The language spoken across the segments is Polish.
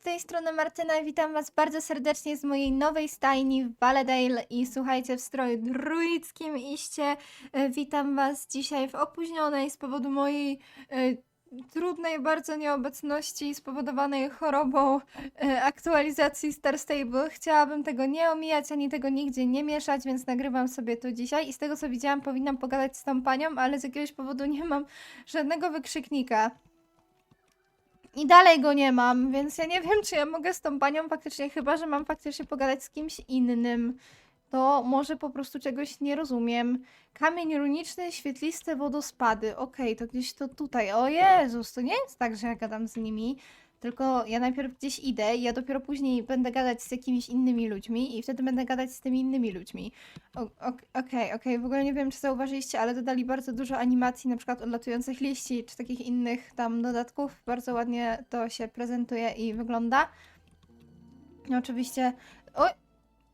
z tej strony Martyna witam Was bardzo serdecznie z mojej nowej stajni w Valedale i słuchajcie, w stroju druickim iście. E, Witam Was dzisiaj w opóźnionej z powodu mojej e, trudnej bardzo nieobecności spowodowanej chorobą e, aktualizacji Star Stable. Chciałabym tego nie omijać, ani tego nigdzie nie mieszać, więc nagrywam sobie to dzisiaj i z tego co widziałam powinnam pogadać z tą panią, ale z jakiegoś powodu nie mam żadnego wykrzyknika. I dalej go nie mam, więc ja nie wiem, czy ja mogę z tą panią faktycznie, chyba że mam faktycznie pogadać z kimś innym. To może po prostu czegoś nie rozumiem. Kamień runiczny, świetliste wodospady. Okej, to gdzieś to tutaj. O Jezus, to nie jest tak, że ja gadam z nimi. Tylko ja najpierw gdzieś idę i ja dopiero później będę gadać z jakimiś innymi ludźmi i wtedy będę gadać z tymi innymi ludźmi. Okej, okej, w ogóle nie wiem, czy zauważyliście, ale dodali bardzo dużo animacji, na przykład odlatujących liści, czy takich innych tam dodatków. Bardzo ładnie to się prezentuje i wygląda. I oczywiście, o,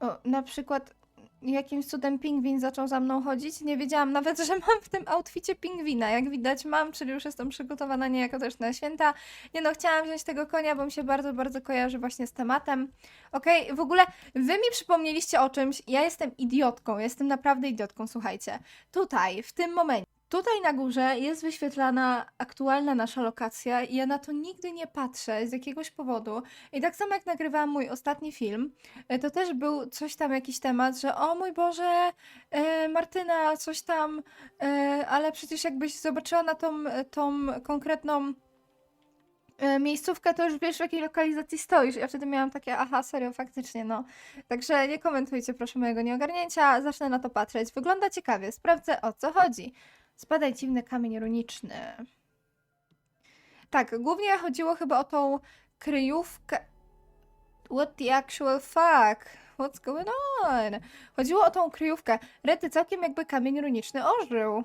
o, na przykład jakimś cudem pingwin zaczął za mną chodzić. Nie wiedziałam nawet, że mam w tym outficie pingwina. Jak widać mam, czyli już jestem przygotowana niejako też na święta. Nie no, chciałam wziąć tego konia, bo mi się bardzo, bardzo kojarzy właśnie z tematem. Okej, w ogóle wy mi przypomnieliście o czymś. Ja jestem idiotką, jestem naprawdę idiotką, słuchajcie. Tutaj, w tym momencie, tutaj na górze jest wyświetlana aktualna nasza lokacja i ja na to nigdy nie patrzę z jakiegoś powodu. I tak samo jak nagrywałam mój ostatni film, e, to też był coś tam, jakiś temat, że o mój Boże, e, Martyna, coś tam, e, ale przecież jakbyś zobaczyła na tą, tą konkretną miejscówkę, to już wiesz w jakiej lokalizacji stoisz. Ja wtedy miałam takie, aha, serio, faktycznie, no. Także nie komentujcie proszę mojego nieogarnięcia, zacznę na to patrzeć. Wygląda ciekawie, sprawdzę o co chodzi. Spadaj dziwny kamień runiczny. Tak, głównie chodziło chyba o tą kryjówkę. What the actual fuck? What's going on? Chodziło o tą kryjówkę. Rety, całkiem jakby kamień runiczny ożył.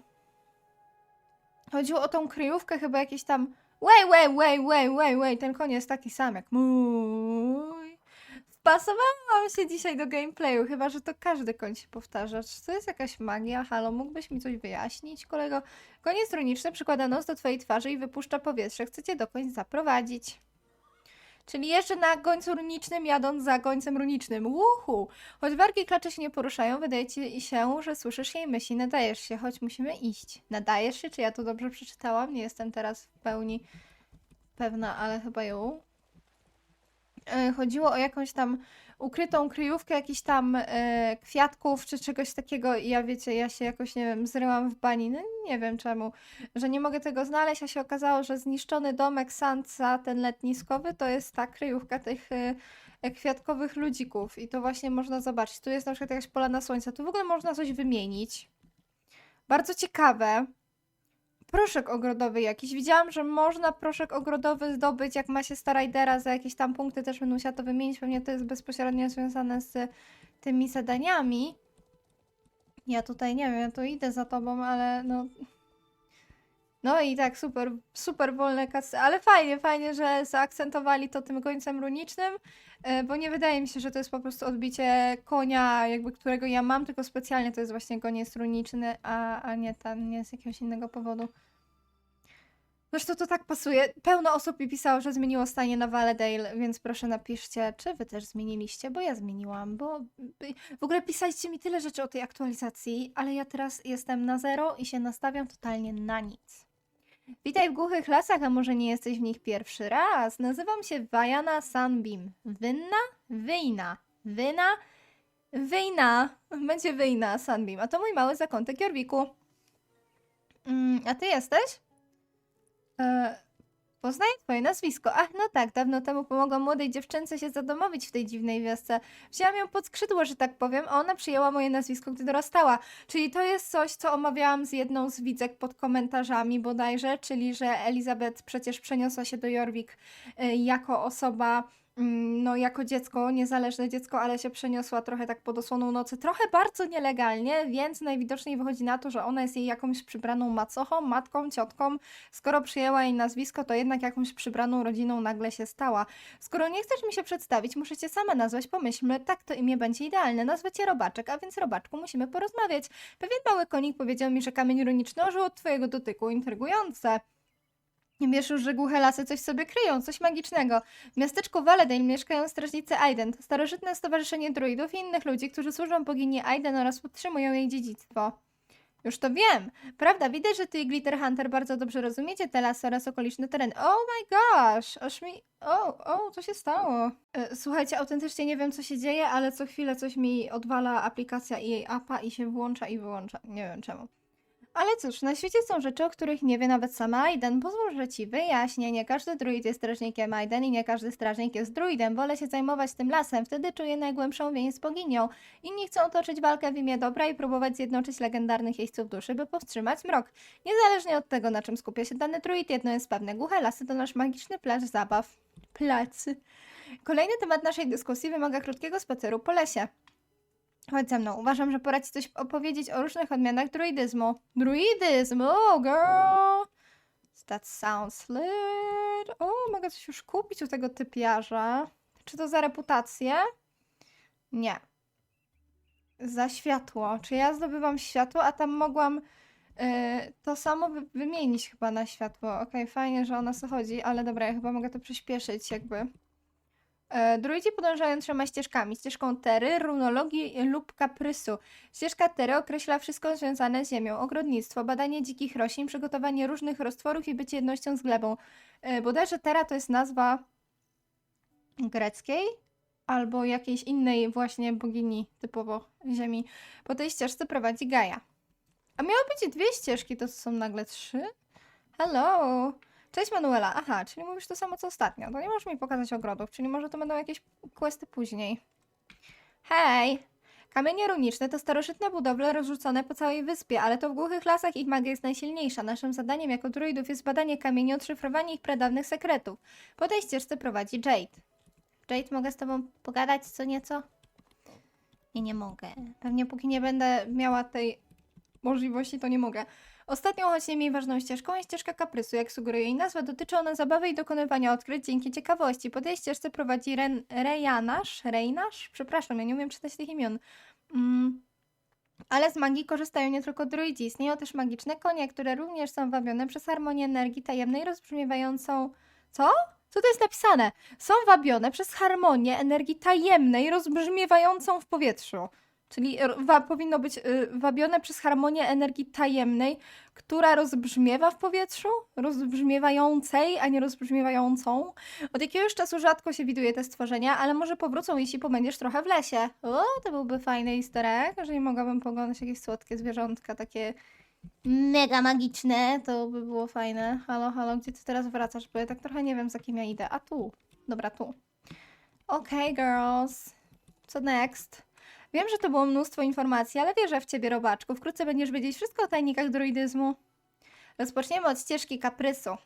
Chodziło o tą kryjówkę chyba jakiś tam... Way, way, way, way, way, way. Ten jest taki sam jak mój. Wpasowałam się dzisiaj do gameplayu, chyba że to każdy koń się powtarza. Czy to jest jakaś magia? Halo, mógłbyś mi coś wyjaśnić, kolego? Koniec runiczny przykłada nos do twojej twarzy i wypuszcza powietrze. Chcecie do koń zaprowadzić. Czyli jeszcze na końcu runicznym, jadąc za końcem runicznym. Uhu! Choć wargi klacze się nie poruszają, wydaje ci się, że słyszysz jej myśli. Nadajesz się, choć musimy iść. Nadajesz się? Czy ja to dobrze przeczytałam? Nie jestem teraz w pełni pewna, ale chyba ją. E, Chodziło o jakąś tam ukrytą kryjówkę jakichś tam e, kwiatków czy czegoś takiego i ja wiecie, ja się jakoś, nie wiem, zryłam w bani, no nie wiem czemu, że nie mogę tego znaleźć, a się okazało, że zniszczony domek Sansa, ten letniskowy, to jest ta kryjówka tych e, e, kwiatkowych ludzików i to właśnie można zobaczyć. Tu jest na przykład jakaś polana słońca, tu w ogóle można coś wymienić. Bardzo ciekawe. Proszek ogrodowy jakiś. Widziałam, że można proszek ogrodowy zdobyć, jak ma się Starridera za jakieś tam punkty, też będę musiała to wymienić. Pewnie to jest bezpośrednio związane z tymi zadaniami. Ja tutaj nie wiem, ja tu idę za tobą, ale no. No i tak, super, super wolne kasy, ale fajnie, fajnie, że zaakcentowali to tym końcem runicznym, e, bo nie wydaje mi się, że to jest po prostu odbicie konia, jakby którego ja mam, tylko specjalnie to jest właśnie koniec runiczny, a, a nie ten, nie z jakiegoś innego powodu. Zresztą to tak pasuje. Pełno osób mi pisało, że zmieniło stanie na Valedale, więc proszę napiszcie, czy wy też zmieniliście, bo ja zmieniłam, bo w ogóle pisaliście mi tyle rzeczy o tej aktualizacji, ale ja teraz jestem na zero i się nastawiam totalnie na nic. Witaj w głuchych lasach, a może nie jesteś w nich pierwszy raz? Nazywam się Vajana Sunbeam. Wynna? Wyjna. Wyna? Wyjna. Będzie Wyjna Sunbeam. A to mój mały zakątek Jorwiku. Mm, a ty jesteś? E, poznaję twoje nazwisko. Ach, no tak, dawno temu pomogłam młodej dziewczynce się zadomowić w tej dziwnej wiosce. Wzięłam ją pod skrzydło, że tak powiem, a ona przyjęła moje nazwisko, gdy dorastała. Czyli to jest coś, co omawiałam z jedną z widzek pod komentarzami bodajże, czyli że Elizabeth przecież przeniosła się do Jorvik y, jako osoba, no jako dziecko, niezależne dziecko, ale się przeniosła trochę tak pod osłoną nocy, trochę bardzo nielegalnie, więc najwidoczniej wychodzi na to, że ona jest jej jakąś przybraną macochą, matką, ciotką. Skoro przyjęła jej nazwisko, to jednak jakąś przybraną rodziną nagle się stała. Skoro nie chcesz mi się przedstawić, muszę cię sama nazwać, pomyślmy, tak to imię będzie idealne. Nazwę cię Robaczek, a więc Robaczku musimy porozmawiać. Pewien mały konik powiedział mi, że kamień runiczny ożył od twojego dotyku. Intrygujące. Wiesz już, że głuche lasy coś sobie kryją, coś magicznego. W miasteczku Valedale mieszkają strażnicy Aiden, starożytne stowarzyszenie druidów i innych ludzi, którzy służą bogini Aiden oraz utrzymują jej dziedzictwo. Już to wiem. Prawda, widać, że ty i Glitter Hunter bardzo dobrze rozumiecie te lasy oraz okoliczne tereny. Oh my gosh! Aż mi... O, o, co się stało? E, Słuchajcie, autentycznie nie wiem, co się dzieje, ale co chwilę coś mi odwala aplikacja i jej appa i się włącza i wyłącza. Nie wiem czemu. Ale cóż, na świecie są rzeczy, o których nie wie nawet sama Aiden. Pozwól, że ci wyjaśnię. Nie każdy druid jest strażnikiem Aiden i nie każdy strażnik jest druidem. Wolę się zajmować tym lasem, wtedy czuję najgłębszą więź z boginią. Inni chcą toczyć walkę w imię dobra i próbować zjednoczyć legendarnych jeźdźców duszy, by powstrzymać mrok. Niezależnie od tego, na czym skupia się dany druid, jedno jest pewne. Głuche lasy to nasz magiczny plac zabaw. Placy. Kolejny temat naszej dyskusji wymaga krótkiego spaceru po lesie. Chodź ze mną. Uważam, że pora ci coś opowiedzieć o różnych odmianach druidyzmu. Druidyzm! Oh, girl! That sounds lit. O, mogę coś już kupić u tego typiarza. Czy to za reputację? Nie. Za światło. Czy ja zdobywam światło, a tam mogłam yy, to samo wy wymienić chyba na światło. Okej, fajnie, że o nas chodzi, ale dobra, ja chyba mogę to przyspieszyć jakby. E, Druidzi podążają trzema ścieżkami. Ścieżką Tery, runologii lub kaprysu. Ścieżka Tery określa wszystko związane z ziemią. Ogrodnictwo, badanie dzikich roślin, przygotowanie różnych roztworów i bycie jednością z glebą. E, Bodajże Tera to jest nazwa greckiej albo jakiejś innej właśnie bogini typowo ziemi. Po tej ścieżce prowadzi Gaia. A miały być dwie ścieżki, to są nagle trzy? Hello! Cześć Manuela. Aha, czyli mówisz to samo co ostatnio. To nie możesz mi pokazać ogrodów, czyli może to będą jakieś questy później. Hej! Kamienie runiczne to starożytne budowle rozrzucone po całej wyspie, ale to w głuchych lasach ich magia jest najsilniejsza. Naszym zadaniem jako druidów jest badanie kamieni, odszyfrowanie ich pradawnych sekretów. Po tej ścieżce prowadzi Jade. Jade, mogę z tobą pogadać co nieco? Nie, nie mogę. Pewnie póki nie będę miała tej możliwości, to nie mogę. Ostatnią, choć nie mniej ważną ścieżką jest ścieżka kaprysu. Jak sugeruje jej nazwa, dotyczy ona zabawy i dokonywania odkryć dzięki ciekawości. Po tej ścieżce prowadzi Ren Rejanasz, Rejnasz? Przepraszam, ja nie umiem czytać tych imion. Mm. Ale z magii korzystają nie tylko druidzi. Istnieją też magiczne konie, które również są wabione przez harmonię energii tajemnej rozbrzmiewającą... Co? Co to jest napisane? Są wabione przez harmonię energii tajemnej rozbrzmiewającą w powietrzu. Czyli wa, powinno być y, wabione przez harmonię energii tajemnej, która rozbrzmiewa w powietrzu, rozbrzmiewającej, a nie rozbrzmiewającą. Od jakiegoś czasu rzadko się widuje te stworzenia, ale może powrócą, jeśli pobędziesz trochę w lesie. O, to byłby fajny easter egg, jeżeli mogłabym poglądać jakieś słodkie zwierzątka, takie mega magiczne, to by było fajne. Halo, halo, gdzie ty teraz wracasz? Bo ja tak trochę nie wiem, za kim ja idę. A tu. Dobra, tu. Okej, girls. Co next? Wiem, że to było mnóstwo informacji, ale wierzę w ciebie, robaczku. Wkrótce będziesz wiedzieć wszystko o tajnikach druidyzmu. Rozpoczniemy od ścieżki kaprysu.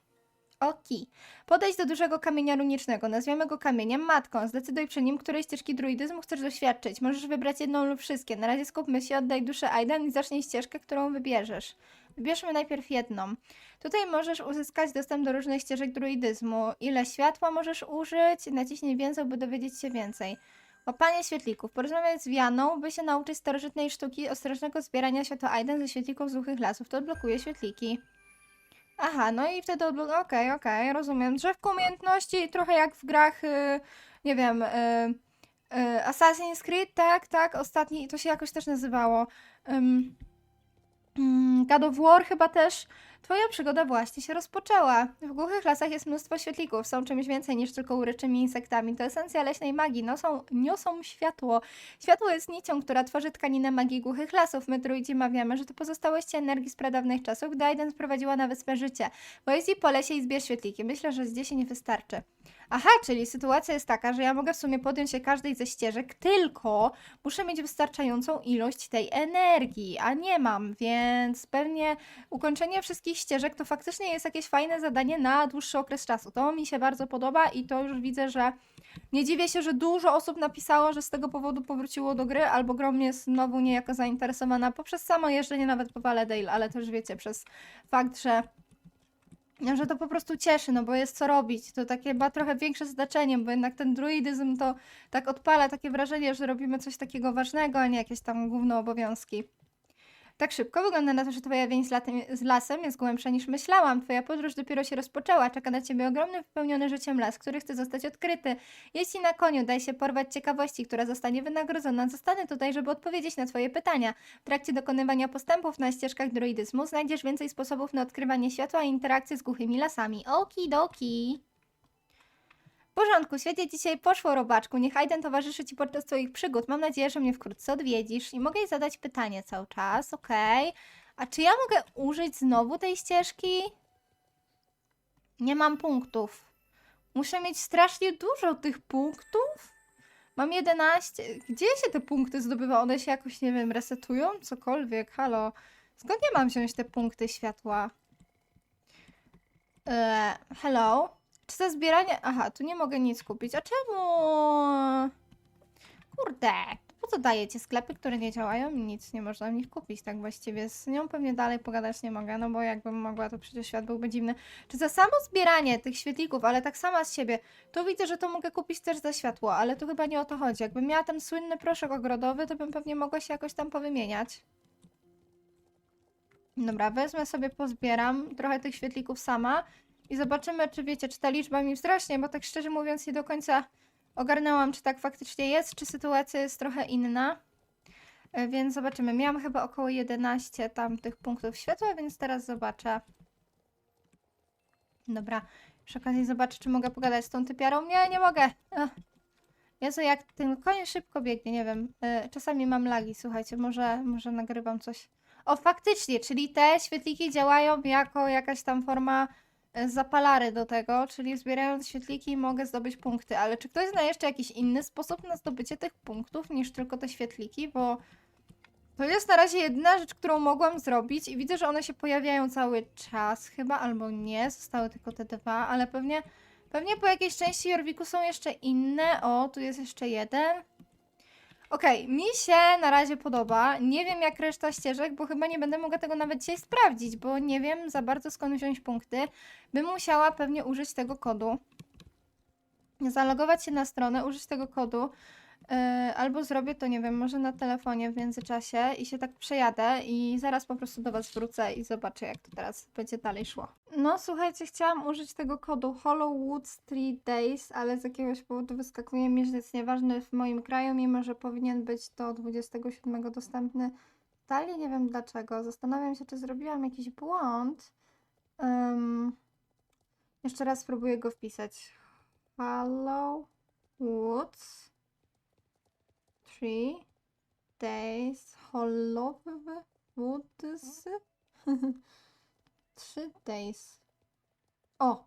Oki. Podejdź do dużego kamienia runicznego. Nazwiemy go kamieniem matką. Zdecyduj przy nim, której ścieżki druidyzmu chcesz doświadczyć. Możesz wybrać jedną lub wszystkie. Na razie skupmy się, oddaj duszę Aidan i zacznij ścieżkę, którą wybierzesz. Wybierzmy najpierw jedną. Tutaj możesz uzyskać dostęp do różnych ścieżek druidyzmu. Ile światła możesz użyć? Naciśnij więcej, by dowiedzieć się więcej. Łapanie świetlików. Porozmawiać z Wianą, by się nauczyć starożytnej sztuki ostrożnego zbierania światła Aiden ze świetlików z głuchych lasów. To odblokuje świetliki. Aha, no i wtedy odblokuje... Okej, okej, rozumiem. Drzewko umiejętności, trochę jak w grach, y, nie wiem, y, y, Assassin's Creed, tak, tak, ostatni, to się jakoś też nazywało. Ym, mm, God of War chyba też. Twoja przygoda właśnie się rozpoczęła. W głuchych lasach jest mnóstwo świetlików, są czymś więcej niż tylko uryczymi insektami. To esencja leśnej magii, niosą, niosą światło. Światło jest nicią, która tworzy tkaninę magii głuchych lasów. My druidzi mawiamy, że to pozostałości energii z pradawnych czasów, gdy Aiden sprowadziła na wyspę życie. Pojeździ po lesie i zbierz świetliki. Myślę, że z 10 nie wystarczy. Aha, czyli sytuacja jest taka, że ja mogę w sumie podjąć się każdej ze ścieżek, tylko muszę mieć wystarczającą ilość tej energii, a nie mam, więc pewnie ukończenie wszystkich ścieżek to faktycznie jest jakieś fajne zadanie na dłuższy okres czasu. To mi się bardzo podoba i to już widzę, że nie dziwię się, że dużo osób napisało, że z tego powodu powróciło do gry, albo grom jest znowu niejako zainteresowana poprzez samo jeżdżenie nawet po Valedale, ale też wiecie, przez fakt, że że to po prostu cieszy, no bo jest co robić. To takie ma trochę większe znaczenie, bo jednak ten druidyzm to tak odpala takie wrażenie, że robimy coś takiego ważnego, a nie jakieś tam główne obowiązki. Tak szybko wygląda na to, że twoja więź z, lasem jest głębsza niż myślałam. Twoja podróż dopiero się rozpoczęła. Czeka na ciebie ogromny, wypełniony życiem las, który chce zostać odkryty. Jeśli na koniu daj się porwać ciekawości, która zostanie wynagrodzona, zostanę tutaj, żeby odpowiedzieć na twoje pytania. W trakcie dokonywania postępów na ścieżkach druidyzmu znajdziesz więcej sposobów na odkrywanie światła i interakcję z głuchymi lasami. Okidoki. W porządku, świetnie dzisiaj poszło, robaczku. Niech Aiden towarzyszy Ci podczas Twoich przygód. Mam nadzieję, że mnie wkrótce odwiedzisz i mogę jej zadać pytanie cały czas, okej. A czy ja mogę użyć znowu tej ścieżki? Nie mam punktów. Muszę mieć strasznie dużo tych punktów? Mam 11. Gdzie się te punkty zdobywa? One się jakoś, nie wiem, resetują? Cokolwiek, halo. Skąd ja mam wziąć te punkty światła? Eee, hello? Czy za zbieranie... Aha, tu nie mogę nic kupić. A czemu? Kurde, po co dajecie sklepy, które nie działają i nic nie można w nich kupić, tak właściwie. Z nią pewnie dalej pogadać nie mogę, no bo jakbym mogła, to przecież świat byłby dziwny. Czy za samo zbieranie tych świetlików, ale tak sama z siebie, to widzę, że to mogę kupić też za światło, ale tu chyba nie o to chodzi. Jakbym miała ten słynny proszek ogrodowy, to bym pewnie mogła się jakoś tam powymieniać. Dobra, wezmę sobie, pozbieram trochę tych świetlików sama i zobaczymy, czy wiecie, czy ta liczba mi wzrośnie, bo tak szczerze mówiąc nie do końca ogarnęłam, czy tak faktycznie jest, czy sytuacja jest trochę inna. E, Więc zobaczymy. Miałam chyba około 11 tam tych punktów światła, więc teraz zobaczę. Dobra, przy okazji zobaczę, czy mogę pogadać z tą typiarą. Nie, nie mogę. Ach. Jezu, jak ten koń szybko biegnie, nie wiem. E, Czasami mam lagi, słuchajcie, może, może nagrywam coś. O, faktycznie, czyli te świetliki działają jako jakaś tam forma zapalary do tego, czyli zbierając świetliki mogę zdobyć punkty, ale czy ktoś zna jeszcze jakiś inny sposób na zdobycie tych punktów niż tylko te świetliki, bo to jest na razie jedyna rzecz, którą mogłam zrobić i widzę, że one się pojawiają cały czas chyba, albo nie, zostały tylko te dwa, ale pewnie, pewnie po jakiejś części Jorwiku są jeszcze inne, o, tu jest jeszcze jeden. Okej, mi się na razie podoba. Nie wiem jak reszta ścieżek, bo chyba nie będę mogła tego nawet dzisiaj sprawdzić, bo nie wiem za bardzo skąd wziąć punkty. Bym musiała pewnie użyć tego kodu. Zalogować się na stronę, użyć tego kodu. Yy, albo zrobię to, nie wiem, może na telefonie w międzyczasie i się tak przejadę i zaraz po prostu do Was wrócę i zobaczę, jak to teraz będzie dalej szło. No, słuchajcie, chciałam użyć tego kodu Hollowwood Street Days, ale z jakiegoś powodu wyskakuje mi, że jest nieważny w moim kraju, mimo że powinien być do 27 dostępny dalej. Nie wiem dlaczego. Zastanawiam się, czy zrobiłam jakiś błąd. Ym, jeszcze raz spróbuję go wpisać. Hollowwoods Three days Hollowwoods Three days. O!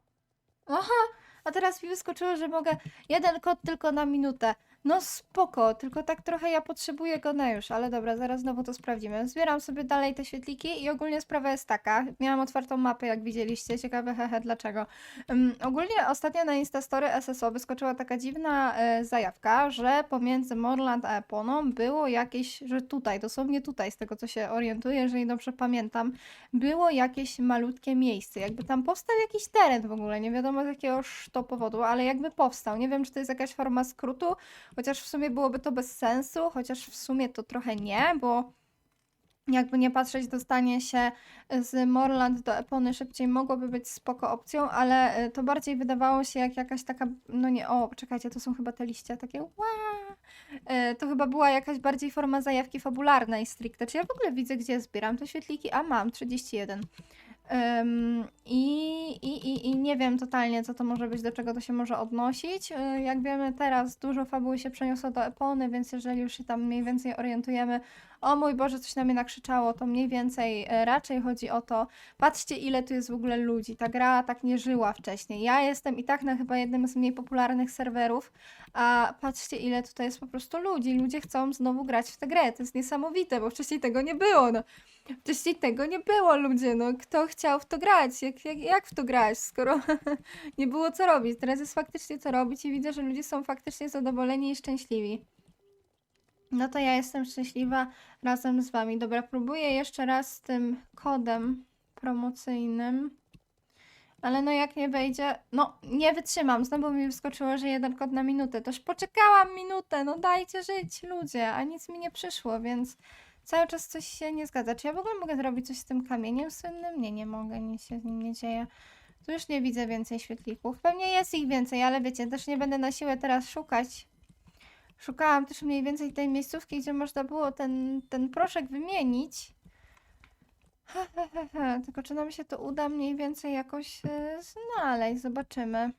Aha! A teraz mi wyskoczyło, że mogę jeden kod tylko na minutę. No spoko, tylko tak trochę ja potrzebuję go na już, ale dobra, zaraz znowu to sprawdzimy. Zbieram sobie dalej te świetliki i ogólnie sprawa jest taka. Miałam otwartą mapę, jak widzieliście, ciekawe hehe, dlaczego. Um, ogólnie ostatnio na Instastory SSO wyskoczyła taka dziwna e, zajawka, że pomiędzy Morland a Eponą było jakieś, że tutaj, dosłownie tutaj, z tego co się orientuję, jeżeli dobrze pamiętam, było jakieś malutkie miejsce. Jakby tam powstał jakiś teren w ogóle, nie wiadomo z jakiegoś to powodu, ale jakby powstał. Nie wiem, czy to jest jakaś forma skrótu, chociaż w sumie byłoby to bez sensu, chociaż w sumie to trochę nie, bo jakby nie patrzeć, dostanie się z Morland do Epony szybciej mogłoby być spoko opcją, ale y, to bardziej wydawało się jak jakaś taka, no nie, o, czekajcie, to są chyba te liście, takie ła. Y, To chyba była jakaś bardziej forma zajawki fabularnej stricte. Czy ja w ogóle widzę, gdzie zbieram te świetliki? A mam, 31. I, i, i, nie wiem totalnie, co to może być, do czego to się może odnosić. Y, Jak wiemy, teraz dużo fabuły się przeniosło do Epony, więc jeżeli już się tam mniej więcej orientujemy, o mój Boże, coś na mnie nakrzyczało, to mniej więcej y, raczej chodzi o to, patrzcie ile tu jest w ogóle ludzi, ta gra tak nie żyła wcześniej. Ja jestem i tak na chyba jednym z mniej popularnych serwerów, a patrzcie ile tutaj jest po prostu ludzi. Ludzie chcą znowu grać w tę grę, to jest niesamowite, bo wcześniej tego nie było, no. Wcześniej tego nie było, ludzie, no kto chciał w to grać? Jak, jak, jak w to grać, skoro nie było co robić? Teraz jest faktycznie co robić i widzę, że ludzie są faktycznie zadowoleni i szczęśliwi. No to ja jestem szczęśliwa razem z wami. Dobra, próbuję jeszcze raz z tym kodem promocyjnym. Ale no jak nie wejdzie, no nie wytrzymam. Znowu mi wyskoczyło, że jeden kod na minutę. Toż poczekałam minutę, no dajcie żyć ludzie, a nic mi nie przyszło, więc Cały czas coś się nie zgadza. Czy ja w ogóle mogę zrobić coś z tym kamieniem słynnym? Nie, nie mogę, nic się z nim nie dzieje. Tu już nie widzę więcej świetlików. Pewnie jest ich więcej, ale wiecie, też nie będę na siłę teraz szukać. Szukałam też mniej więcej tej miejscówki, gdzie można było ten, ten proszek wymienić. Ha. Tylko czy nam się to uda mniej więcej jakoś e, znaleźć? Zobaczymy.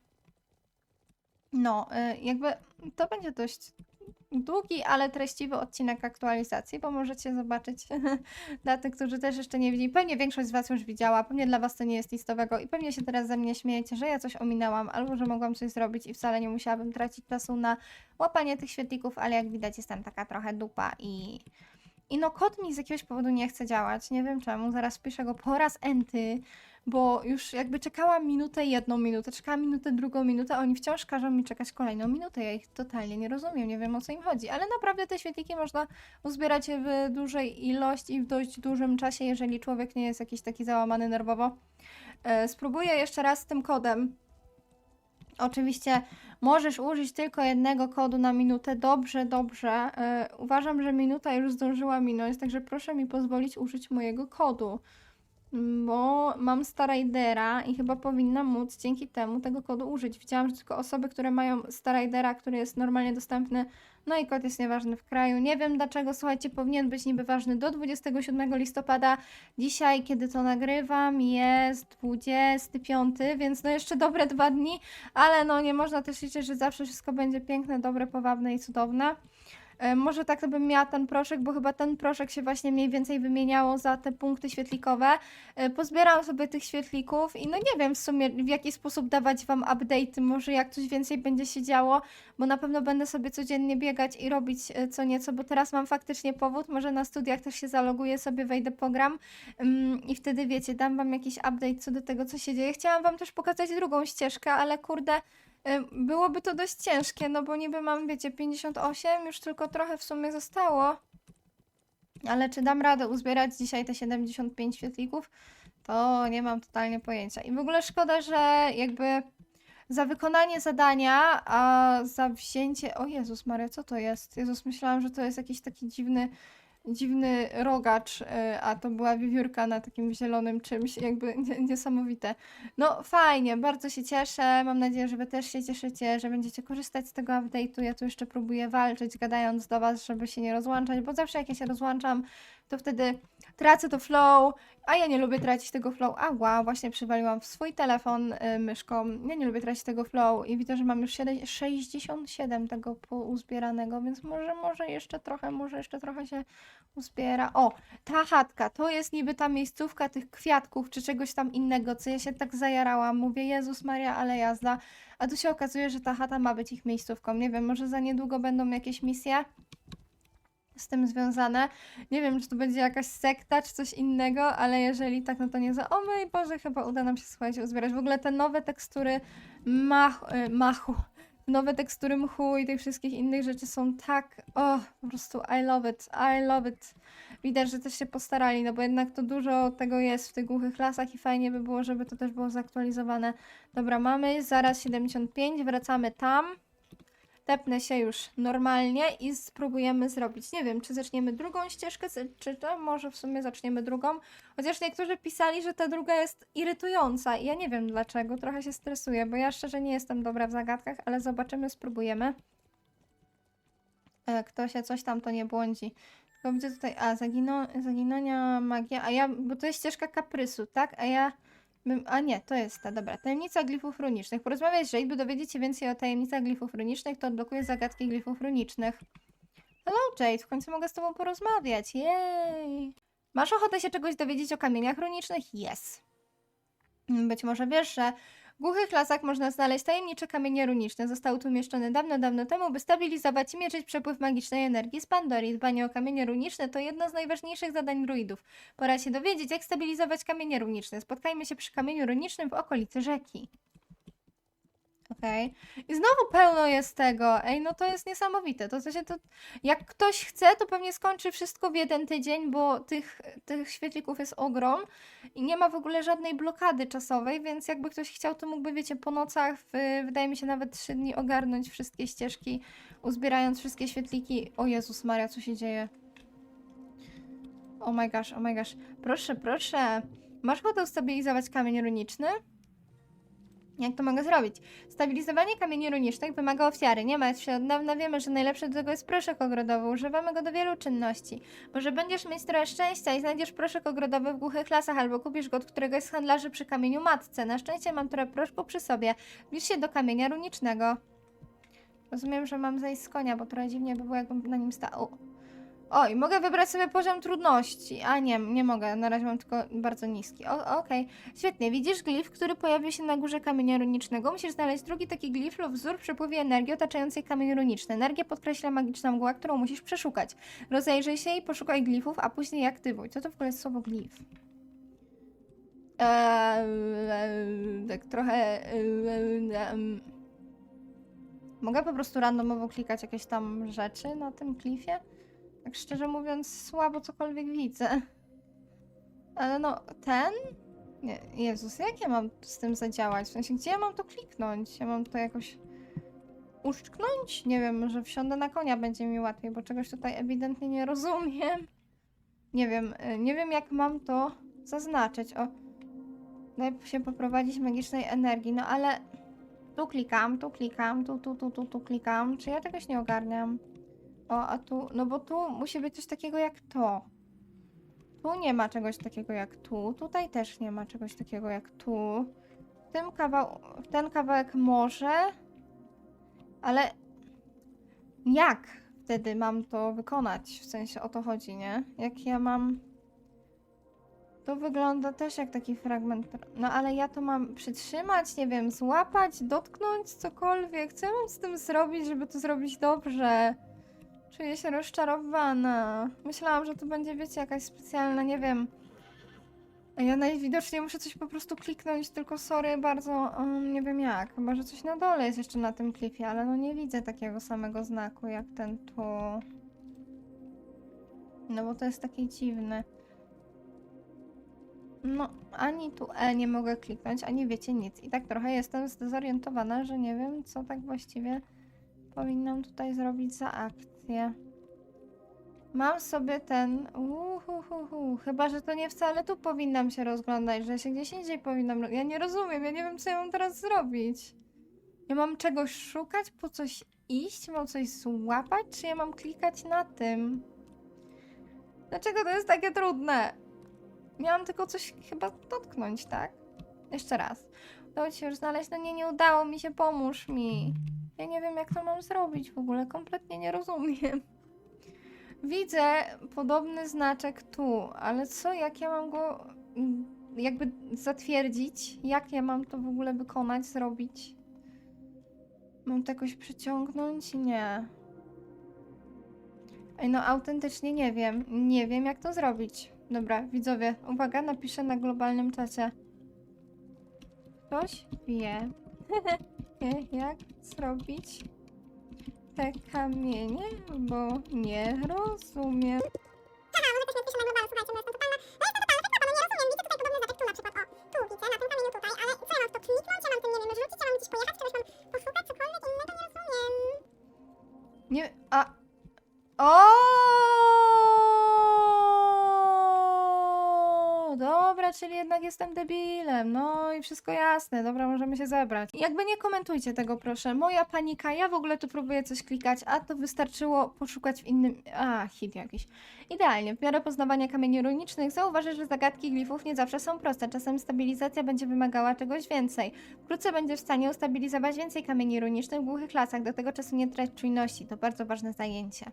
No, e, jakby to będzie dość długi, ale treściwy odcinek aktualizacji, bo możecie zobaczyć dla tych, którzy też jeszcze nie widzieli. Pewnie większość z Was już widziała, pewnie dla Was to nie jest listowego i pewnie się teraz ze mnie śmiejecie, że ja coś ominęłam albo że mogłam coś zrobić i wcale nie musiałabym tracić czasu na łapanie tych świetlików, ale jak widać jestem taka trochę dupa i... I no kod mi z jakiegoś powodu nie chce działać, nie wiem czemu, zaraz piszę go po raz enty, bo już jakby czekałam minutę, jedną minutę, czekałam minutę, drugą minutę, a oni wciąż każą mi czekać kolejną minutę. Ja ich totalnie nie rozumiem, nie wiem o co im chodzi, ale naprawdę te świetliki można uzbierać w dużej ilości i w dość dużym czasie, jeżeli człowiek nie jest jakiś taki załamany nerwowo. E, spróbuję jeszcze raz z tym kodem. Oczywiście możesz użyć tylko jednego kodu na minutę. Dobrze, dobrze. E, uważam, że minuta już zdążyła minąć, także proszę mi pozwolić użyć mojego kodu bo mam Starridera i chyba powinna móc dzięki temu tego kodu użyć. Widziałam, że tylko osoby, które mają Starridera, który jest normalnie dostępny, no i kod jest nieważny w kraju. Nie wiem dlaczego, słuchajcie, powinien być niby ważny do 27 listopada. Dzisiaj, kiedy to nagrywam, jest 25, więc no jeszcze dobre dwa dni, ale no nie można też liczyć, że zawsze wszystko będzie piękne, dobre, powabne i cudowne. E, Może tak to bym miała ten proszek, bo chyba ten proszek się właśnie mniej więcej wymieniało za te punkty świetlikowe. E, Pozbierałam sobie tych świetlików i no nie wiem w sumie w jaki sposób dawać wam update'y, może jak coś więcej będzie się działo, bo na pewno będę sobie codziennie biegać i robić e, co nieco, bo teraz mam faktycznie powód, może na studiach też się zaloguję sobie, wejdę program ym, i wtedy wiecie, dam wam jakiś update co do tego, co się dzieje. Chciałam wam też pokazać drugą ścieżkę, ale kurde, Byłoby to dość ciężkie, no bo niby mam, wiecie, 58, już tylko trochę w sumie zostało. Ale czy dam radę uzbierać dzisiaj te 75 świetlików, to nie mam totalnie pojęcia. I w ogóle szkoda, że jakby za wykonanie zadania, a za wzięcie... O Jezus Maria, co to jest? Jezus, myślałam, że to jest jakiś taki dziwny dziwny rogacz, y, a to była wiewiórka na takim zielonym czymś, jakby nie- niesamowite. No fajnie, bardzo się cieszę. Mam nadzieję, że Wy też się cieszycie, że będziecie korzystać z tego update'u. Ja tu jeszcze próbuję walczyć, gadając do Was, żeby się nie rozłączać, bo zawsze jak ja się rozłączam, to wtedy tracę to flow, a ja nie lubię tracić tego flow. A wow, właśnie przywaliłam w swój telefon y, myszką. Ja nie lubię tracić tego flow i widzę, że mam już siedem- 67 tego uzbieranego, więc może, może jeszcze trochę, może jeszcze trochę się uzbiera. O, ta chatka, to jest niby ta miejscówka tych kwiatków czy czegoś tam innego, co ja się tak zajarałam. Mówię, Jezus Maria, ale jazda. A tu się okazuje, że ta chata ma być ich miejscówką. Nie wiem, może za niedługo będą jakieś misje z tym związane. Nie wiem, czy to będzie jakaś sekta, czy coś innego, ale jeżeli tak, no to nie za... O mój Boże, chyba uda nam się, słuchajcie, uzbierać. W ogóle te nowe tekstury mach, y, machu, nowe tekstury mchu i tych wszystkich innych rzeczy są tak... O, po prostu I love it, I love it. Widać, że też się postarali, no bo jednak to dużo tego jest w tych głuchych lasach i fajnie by było, żeby to też było zaktualizowane. Dobra, mamy zaraz 75, wracamy tam. Tepnę się już normalnie i spróbujemy zrobić. Nie wiem, czy zaczniemy drugą ścieżkę, czy to może w sumie zaczniemy drugą. Chociaż niektórzy pisali, że ta druga jest irytująca i ja nie wiem dlaczego, trochę się stresuję, bo ja szczerze nie jestem dobra w zagadkach, ale zobaczymy, spróbujemy. E, Kto się coś tam to nie błądzi. Tylko widzę tutaj, a zagino, zaginania magia, a ja, bo to jest ścieżka kaprysu, tak? A ja, a nie, to jest ta, dobra, tajemnica glifów runicznych. Porozmawiać, że by dowiedzieć się więcej o tajemnicach glifów runicznych, to odblokuje zagadki glifów runicznych. Hello Jade, w końcu mogę z tobą porozmawiać, jej! Masz ochotę się czegoś dowiedzieć o kamieniach runicznych? Yes. Być może wiesz, że w głuchych lasach można znaleźć tajemnicze kamienie runiczne. Zostały tu umieszczone dawno, dawno temu, by stabilizować i mierzyć przepływ magicznej energii z Pandorii. Dbanie o kamienie runiczne to jedno z najważniejszych zadań druidów. Pora się dowiedzieć, jak stabilizować kamienie runiczne. Spotkajmy się przy kamieniu runicznym w okolicy rzeki. Okej. I znowu pełno jest tego. Ej, no to jest niesamowite. To, to się to... Jak ktoś chce, to pewnie skończy wszystko w jeden tydzień, bo tych, tych świetlików jest ogrom i nie ma w ogóle żadnej blokady czasowej, więc jakby ktoś chciał, to mógłby, wiecie, po nocach, w, wydaje mi się, nawet trzy dni ogarnąć wszystkie ścieżki, uzbierając wszystkie świetliki. O Jezus Maria, co się dzieje? Oh my gosh, oh my gosh. Proszę, proszę. Masz ochotę ustabilizować kamień runiczny? Jak to mogę zrobić? Stabilizowanie kamieni runicznych wymaga ofiary. Nie martw się, od dawna wiemy, że najlepszy do tego jest proszek ogrodowy. Używamy go do wielu czynności. Może będziesz mieć trochę szczęścia i znajdziesz proszek ogrodowy w głuchych lasach albo kupisz go od któregoś z handlarzy przy kamieniu matce. Na szczęście mam trochę proszku przy sobie. Zbliż się do kamienia runicznego. Rozumiem, że mam zejść z konia, bo trochę dziwnie by było, jakbym na nim stał. O, i mogę wybrać sobie poziom trudności. A nie, nie mogę. Na razie mam tylko bardzo niski. O, okej. Świetnie. Widzisz glif, który pojawił się na górze kamienia runicznego? Musisz znaleźć drugi taki glif lub wzór w przepływie energii otaczającej kamień runiczny. Energię podkreśla magiczna mgła, którą musisz przeszukać. Rozejrzyj się i poszukaj glifów, a później aktywuj. Co to w ogóle jest słowo glif? Eee, tak trochę... eee. Mogę po prostu randomowo klikać jakieś tam rzeczy na tym klifie? Tak szczerze mówiąc, słabo cokolwiek widzę. Ale no, ten? Nie, Jezus, jak ja mam z tym zadziałać? W sensie, gdzie ja mam to kliknąć? Ja mam to jakoś uszczknąć? Nie wiem, może wsiądę na konia, będzie mi łatwiej, bo czegoś tutaj ewidentnie nie rozumiem. Nie wiem, y, nie wiem jak mam to zaznaczyć. O, najpierw się poprowadzić magicznej energii, no ale tu klikam, tu klikam, tu, tu, tu, tu, tu klikam. Czy ja czegoś nie ogarniam? O, a tu, no bo tu musi być coś takiego jak to. Tu nie ma czegoś takiego jak tu, tutaj też nie ma czegoś takiego jak tu. W tym kawał, w ten kawałek może, ale jak wtedy mam to wykonać? W sensie o to chodzi, nie? Jak ja mam... To wygląda też jak taki fragment. No ale ja to mam przytrzymać, nie wiem, złapać, dotknąć, cokolwiek. Co ja mam z tym zrobić, żeby to zrobić dobrze? Czuję się rozczarowana. Myślałam, że to będzie, wiecie, jakaś specjalna, nie wiem. A ja najwidoczniej muszę coś po prostu kliknąć, tylko sorry, bardzo um, nie wiem jak. Chyba, że coś na dole jest jeszcze na tym klifie, ale no nie widzę takiego samego znaku jak ten tu. No bo to jest takie dziwne. No, ani tu E nie mogę kliknąć, ani wiecie nic. I tak trochę jestem zdezorientowana, że nie wiem, co tak właściwie powinnam tutaj zrobić za Mam sobie ten. Uhuhuhu. Chyba, że to nie wcale tu powinnam się rozglądać, że się gdzieś indziej powinnam. Ja nie rozumiem, ja nie wiem, co ja mam teraz zrobić. Ja mam czegoś szukać, po coś iść, mam coś złapać, czy ja mam klikać na tym? Dlaczego to jest takie trudne? Miałam tylko coś chyba dotknąć, tak? Jeszcze raz. Udało ci się już znaleźć? No nie, nie udało mi się, pomóż mi. Ja nie wiem, jak to mam zrobić w ogóle, kompletnie nie rozumiem. Widzę podobny znaczek tu, ale co, jak ja mam go mm, jakby zatwierdzić? Jak ja mam to w ogóle wykonać, zrobić? Mam to jakoś przyciągnąć? Nie. Ej, no autentycznie nie wiem. Nie wiem, jak to zrobić. Dobra, widzowie, uwaga, napiszę na globalnym czacie. Ktoś wie, wie, jak zrobić te kamienie, bo nie rozumiem. Nie, a... O! Dobra, czyli jednak jestem debilem. No i wszystko jasne. Dobra, możemy się zebrać. Jakby nie komentujcie tego, proszę. Moja panika, ja w ogóle tu próbuję coś klikać, a to wystarczyło poszukać w innym... A, hit jakiś. Idealnie. W miarę poznawania kamieni runicznych zauważysz, że zagadki glifów nie zawsze są proste. Czasem stabilizacja będzie wymagała czegoś więcej. Wkrótce będziesz w stanie ustabilizować więcej kamieni runicznych w głuchych lasach. Do tego czasu nie trać czujności. To bardzo ważne zajęcie.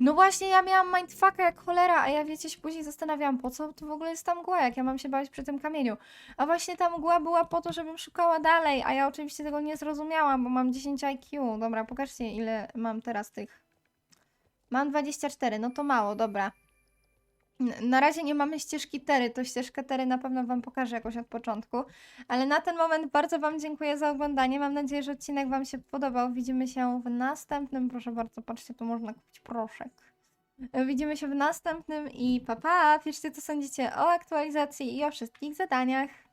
No właśnie, ja miałam mindfucka jak cholera, a ja wiecie, się później zastanawiałam, po co to w ogóle jest ta mgła, jak ja mam się bawić przy tym kamieniu. A właśnie ta mgła była po to, żebym szukała dalej, a ja oczywiście tego nie zrozumiałam, bo mam 10 IQ. Dobra, pokażcie ile mam teraz tych. Mam 24, no to mało, dobra. Na razie nie mamy ścieżki Tery, to ścieżkę Tery na pewno Wam pokażę jakoś od początku. Ale na ten moment bardzo Wam dziękuję za oglądanie. Mam nadzieję, że odcinek Wam się podobał. Widzimy się w następnym. Proszę bardzo, patrzcie, tu można kupić proszek. Widzimy się w następnym i pa pa! Piszcie co sądzicie o aktualizacji i o wszystkich zadaniach.